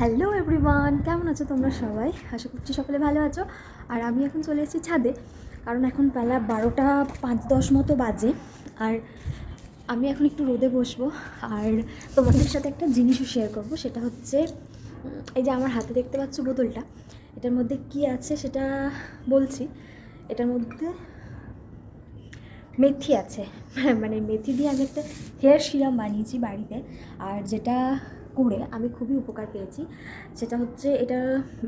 Hello everyone কেমন আছো তোমরা সবাই? আশা করছি সকলে ভালো আছো। আর আমি এখন চলে এসেছি ছাদে, কারণ এখন বেলা বারোটা পাঁচ দশ মতো বাজে। আর আমি এখন একটু রোদে বসবো। আর তোমাদের সাথে একটা জিনিসও শেয়ার করব, সেটা হচ্ছে এই যে আমার হাতে দেখতে পাচ্ছ বোতলটা, এটার মধ্যে কি আছে সেটা বলছি। এটার মধ্যে মেথি আছে। মানে মেথি দিয়ে আমি একটা হেয়ার সিরাম বানিয়েছি বাড়িতে। আর যেটা করে আমি খুবই উপকার পেয়েছি। সেটা হচ্ছে এটা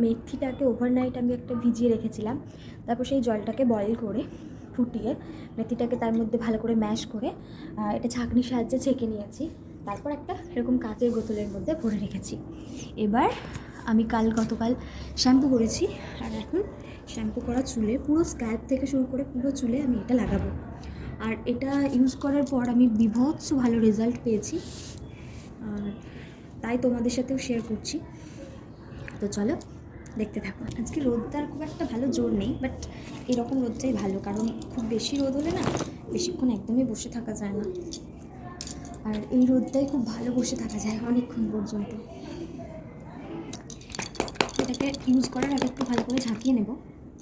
মেথিটাকে ওভারনাইট আমি একটা ভিজিয়ে রেখেছিলাম। তারপর সেই জলটাকে বয়েল করে ফুটিয়ে মেথিটাকে তার মধ্যে ভালো করে ম্যাশ করে এটা ছাঁকনির সাহায্যে ছেঁকে নিয়েছি। তারপর একটা এরকম কাঁচের বোতলের মধ্যে ভরে রেখেছি। এবার আমি কাল গতকাল শ্যাম্পু করেছি আর এখন শ্যাম্পু করা চুলে পুরো স্ক্যাল্প থেকে শুরু করে পুরো চুলে আমি এটা লাগাবো। আর এটা ইউজ করার পর আমি বিভৎস ভালো রেজাল্ট পেয়েছি। আর তাই তোমাদের সাথেও শেয়ার করছি। তো চলো, দেখতে থাকো। আজকে রোদটার খুব একটা ভালো জোর নেই বাট এরকম রোদটাই ভালো, কারণ খুব বেশি রোদ হলে না বেশিক্ষণ একদমই বসে থাকা যায় না। আর এই রোদটাই খুব ভালো বসে থাকা যায় অনেকক্ষণ পর্যন্ত। এটাকে ইউজ করার আগে একটু ভালো করে ঝাঁকিয়ে নেব,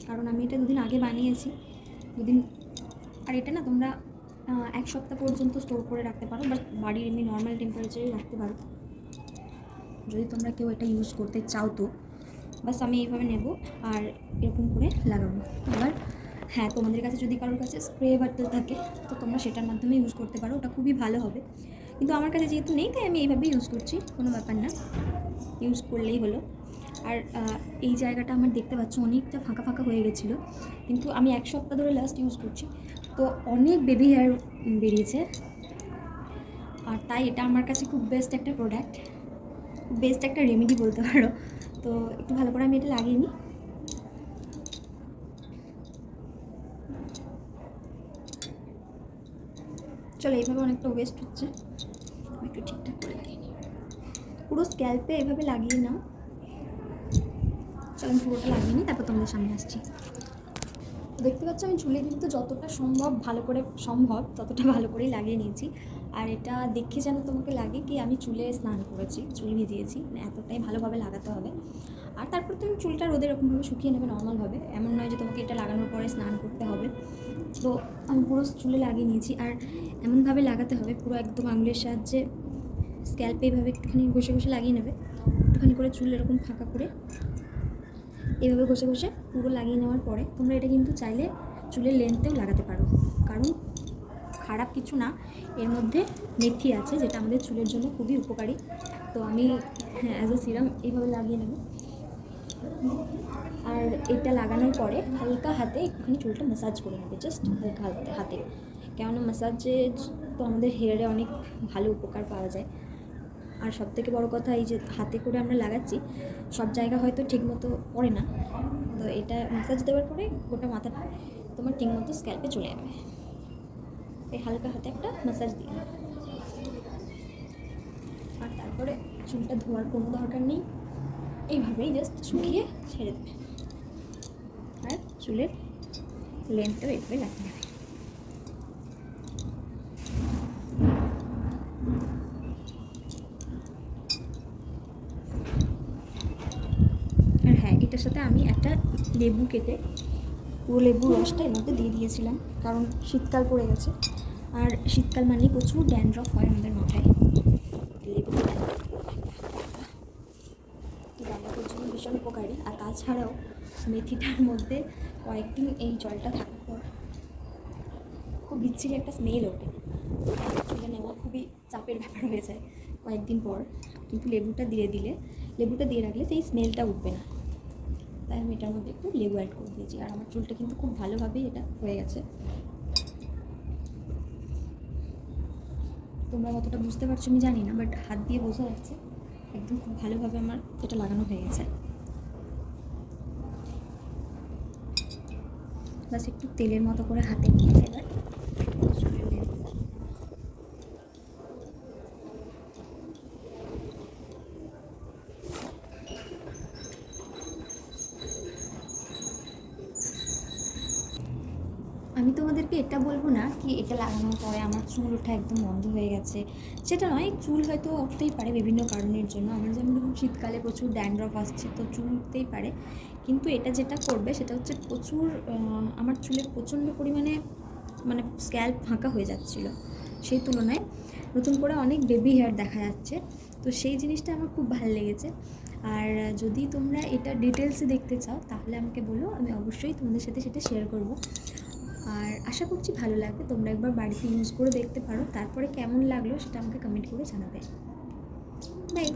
কারণ আমি এটা দুদিন আগে বানিয়েছি। দুদিন, আর এটা না তোমরা এক সপ্তাহ পর্যন্ত স্টোর করে রাখতে পারো বাট বাড়ির এমনি নর্মাল টেম্পারেচারে রাখতে পারো। যদি তোমরা কেউ এটা ইউজ করতে চাও তো বাস আমি এইভাবে নেব আর এরকম করে লাগাবো। এবার হ্যাঁ তোমাদের কাছে যদি কারোর কাছে স্প্রে বাটল থাকে, তো তোমরা সেটার মাধ্যমে ইউজ করতে পারো, ওটা খুবই ভালো হবে। কিন্তু আমার কাছে যেহেতু নেই, তাই আমি এইভাবে ইউজ করছি, কোনো ব্যাপার না। ইউজ করলেই হলো। আর এই জায়গাটা আমার দেখতে পাচ্ছ অনেকটা ফাঁকা ফাঁকা হয়ে গেছিল। কিন্তু আমি এক সপ্তাহ ধরে লাস্ট ইউজ করছি। তো অনেক বেবি হেয়ার বেরিয়েছে। আর তাই এটা আমার কাছে খুব বেস্ট একটা প্রোডাক্ট বেস্ট একটা রেমেডি বলতে পারো। তো একটু ভালো করে আমি এটা লাগিয়ে নিই। চলো, এইভাবে অনেকটা ওয়েস্ট হচ্ছে। একটু ঠিকঠাক করে লাগিয়ে নিই। পুরো স্ক্যাল্পে এভাবে লাগিয়ে নাও। চলো, আমি পুরোটা লাগিয়ে নিই, তারপর তোমাদের সামনে আসছি। দেখতে পাচ্ছ আমি চুলে কিন্তু যতটা সম্ভব ভালো করে সম্ভব, ততটা ভালো করেই লাগিয়ে নিয়েছি। আর এটা দেখে যেন তোমাকে লাগে কি আমি চুলে স্নান করেছি, চুল ভিজিয়েছি মানে এতটাই ভালোভাবে লাগাতে হবে। আর তারপর তুমি চুলটা রোদে এরকমভাবে শুকিয়ে নেবে নর্মালভাবে, এমন নয় যে তোমাকে এটা লাগানোর পরে স্নান করতে হবে। তো আমি পুরো চুলে লাগিয়ে নিয়েছি আর এমনভাবে লাগাতে হবে পুরো একদম আঙুলের সাহায্যে স্ক্যাল্পে এইভাবে একটুখানি ঘষে ঘষে লাগিয়ে নেবে। একটুখানি করে চুল এরকম ফাঁকা করে এভাবে ঘষে ঘষে পুরো লাগিয়ে নেওয়ার পরে তোমরা এটা কিন্তু চাইলে চুলের লেন্থেও লাগাতে পারো। কারণ খারাপ কিছু না, এর মধ্যে মেথি আছে যেটা আমাদের চুলের জন্য খুবই উপকারী। তো আমি অ্যাজ এ সিরাম এইভাবে লাগিয়ে নেব। আর এটা লাগানোর পরে হালকা হাতে একটুখানি চুলটা ম্যাসাজ করে নেবে জাস্ট হালকা হাতে। হাতে কেননা ম্যাসাজে তো আমাদের হেয়ারে অনেক ভালো উপকার পাওয়া যায়। আর সব থেকে বড়ো কথা এই যে হাতে করে আমরা লাগাচ্ছি, সব জায়গা হয়তো ঠিকমতো পড়ে না। তো এটা ম্যাসাজ দেওয়ার পরে গোটা মাথাটা তোমার ঠিকমতো স্ক্যাল্পে চলে যাবে। এই হালকা হাতে একটা ম্যাসাজ দিয়ে আর তারপরে চুলটা ধোয়ার কোনো দরকার নেই। এইভাবেই জাস্ট শুকিয়ে ছেড়ে দেবে। আর চুলের লেন্থটাও এইভাবে লাগিয়ে আর হ্যাঁ এটার সাথে আমি একটা লেবু কেটে পুরো লেবুর রসটা এর মধ্যে দিয়ে দিয়েছিলাম, কারণ শীতকাল পড়ে গেছে। আর শীতকাল মানেই প্রচুর ড্যান্ড্রফ হয় আমাদের মাথায়। লেবু জামাটার জন্য ভীষণ উপকারী। আর তাছাড়াও মেথিটার মধ্যে কয়েকদিন এই জলটা থাকার পর খুব বিচ্ছিরি একটা স্মেল ওঠে। চুলে নেওয়া খুবই চাপের ব্যাপার হয়ে যায় কয়েকদিন পর। কিন্তু লেবুটা দিয়ে দিলে, লেবুটা দিয়ে রাখলে সেই স্মেলটা উঠবে না। তাই আমি এটার মধ্যে একটু লেবু অ্যাড করে দিয়েছি। আর আমার চুলটা কিন্তু খুব ভালোভাবেই এটা হয়ে গেছে। তোমরা কতটা বুঝতে পারছ আমি জানি না বাট হাত দিয়ে বোঝা যাচ্ছে একদম খুব ভালোভাবে আমার এটা লাগানো হয়ে গেছে। বাস একটু তেলের মতো করে হাতে নিয়ে এবার চুলের length আমি তোমাদেরকে এটা বলব না কি এটা লাগানোর পরে আমার চুল ওঠা একদম বন্ধ হয়ে গেছে। সেটা নয়, চুল হয়তো উঠতেই পারে বিভিন্ন কারণের জন্য। আমার যেমন ধরুন শীতকালে প্রচুর ড্যান্ড্রফ আসছে, তো চুল উঠতেই পারে। কিন্তু এটা যেটা করবে সেটা হচ্ছে প্রচুর আমার চুলে প্রচণ্ড পরিমাণে মানে স্ক্যাল্প ফাঁকা হয়ে যাচ্ছিল। সেই তুলনায় নতুন করে অনেক বেবি হেয়ার দেখা যাচ্ছে। তো সেই জিনিসটা আমার খুব ভালো লেগেছে। আর যদি তোমরা এটা ডিটেলসে দেখতে চাও, তাহলে আমাকে বলো, আমি অবশ্যই তোমাদের সাথে সেটা শেয়ার করব। আর আশা করছি ভালো লাগবে। তোমরা একবার বাড়িতে ইউজ করে দেখতে পারো। তারপরে কেমন লাগল সেটা আমাকে কমেন্ট করে জানাবে। বাই